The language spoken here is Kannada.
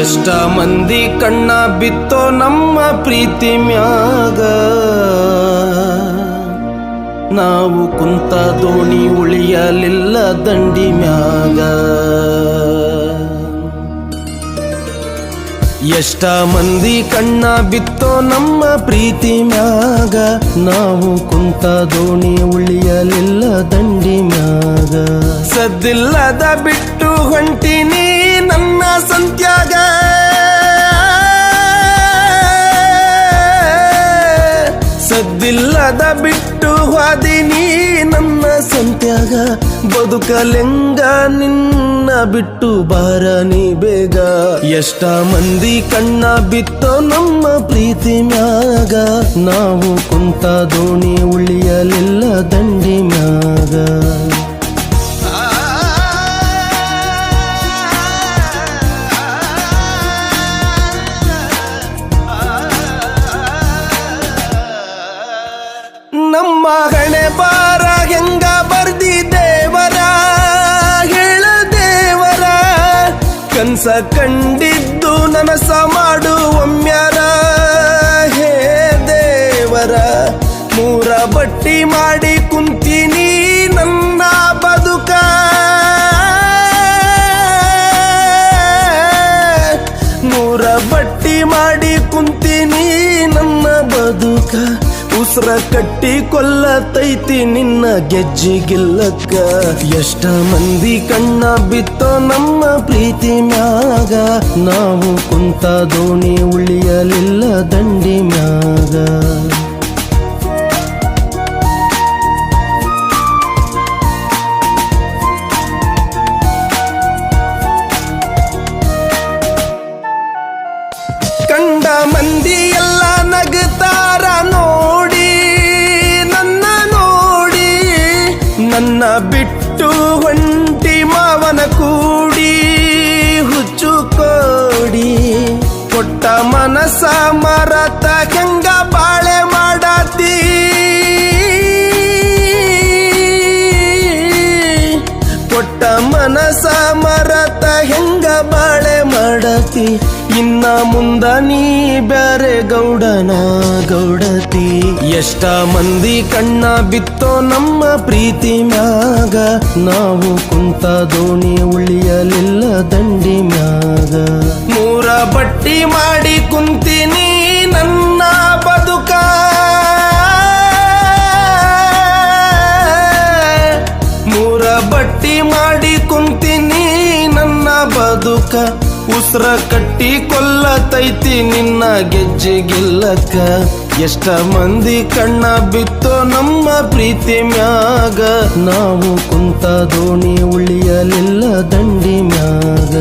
ಎಷ್ಟ ಮಂದಿ ಕಣ್ಣ ಬಿತ್ತೋ ನಮ್ಮ ಪ್ರೀತಿ ಮ್ಯಾಗ? ನಾವು ಕುಂತ ದೋಣಿ ಉಳಿಯಲಿಲ್ಲ ದಂಡಿ ಮ್ಯಾಗ. ಎಷ್ಟ ಮಂದಿ ಕಣ್ಣ ಬಿತ್ತೋ ನಮ್ಮ ಪ್ರೀತಿ ಮ್ಯಾಗ? ನಾವು ಕುಂತ ದೋಣಿ ಉಳಿಯಲಿಲ್ಲ ದಂಡಿ ಮ್ಯಾಗ. ಸದ್ದಿಲ್ಲದ ಬಿಟ್ಟು ನನ್ನ ಸಂತ್ಯಾಗ ಸದ್ದಿಲ್ಲದ ಬಿಟ್ಟು ಹಾದಿನಿ ನನ್ನ ಸಂತ್ಯಾಗ. ಬದುಕಲೆಂಗ ನಿನ್ನ ಬಿಟ್ಟು ಬಾರ ನೀ ಬೇಗ. ಎಷ್ಟ ಮಂದಿ ಕಣ್ಣ ಬಿತ್ತೋ ನಮ್ಮ ಪ್ರೀತಿ ಮ್ಯಾಗ. ನಾವು ಕುಂತ ದೋಣಿ ಉಳಿಯಲಿಲ್ಲ ದಂಡಿ ಮ್ಯಾಗ. ಕನ್ಸ ಕಂಡಿದ್ದು ನನಸ ಮಾಡು ಒಮ್ಮ್ಯಾರ ಹೇ ದೇವರ, ಮೂರ ಬಟ್ಟಿ ಮಾಡಿ ಕುಂತೀನಿ ನನ್ನ ಬದುಕ. ನೂರ ಬಟ್ಟಿ ಮಾಡಿ ಕುಂತೀನಿ ನನ್ನ ಬದುಕ. ಉಸ್ರ ಕಟ್ಟಿ ಕೊಲ್ಲತೈತಿ ನಿನ್ನ ಗೆಜ್ಜಿಗಿಲ್ಲಕ್ಕ. ಎಷ್ಟ ಮಂದಿ ಕಣ್ಣ ಬಿತ್ತೋ ನಮ್ಮ ಪ್ರೀತಿ ಮ್ಯಾಗ. ನಾವು ಕುಂತ ದೋಣಿ ಉಳಿಯಲಿಲ್ಲ ದಂಡಿ ಮ್ಯಾಗ. ಮನಸ ಮರತ ಹೆಂಗ ಬಾಳೆ ಮಾಡತಿ? ಕೊಟ್ಟ ಮನಸ ಮರತ ಹೆಂಗ ಬಾಳೆ ಮಾಡತಿ? ಇನ್ನ ಮುಂದ ನೀ ಬ್ಯಾರೆ ಗೌಡನ ಗೌಡತಿ. ಎಷ್ಟ ಮಂದಿ ಕಣ್ಣ ಬಿತ್ತೋ ನಮ್ಮ ಪ್ರೀತಿ ಮ್ಯಾಗ? ನಾವು ಕುಂತ ದೋಣಿ ಉಳಿಯಲಿಲ್ಲ ದಂಡಿ ಮ್ಯಾಗ. ಬಟ್ಟಿ ಮಾಡಿ ಕುಂತೀನಿ ನನ್ನ ಬದುಕ. ಮೂರ ಬಟ್ಟಿ ಮಾಡಿ ಕುಂತೀನಿ ನನ್ನ ಬದುಕ. ಉಸ್ರ ಕಟ್ಟಿ ಕೊಲ್ಲತೈತಿ ನಿನ್ನ ಗೆಜ್ಜೆಗಿಲ್ಲಕ್ಕ ಎಷ್ಟ ಮಂದಿ ಕಣ್ಣ ಬಿತ್ತೋ ನಮ್ಮ ಪ್ರೀತಿ ಮ್ಯಾಗ. ನಾವು ಕುಂತ ದೋಣಿ ಉಳಿಯಲಿಲ್ಲ ದಂಡಿ ಮ್ಯಾಗ.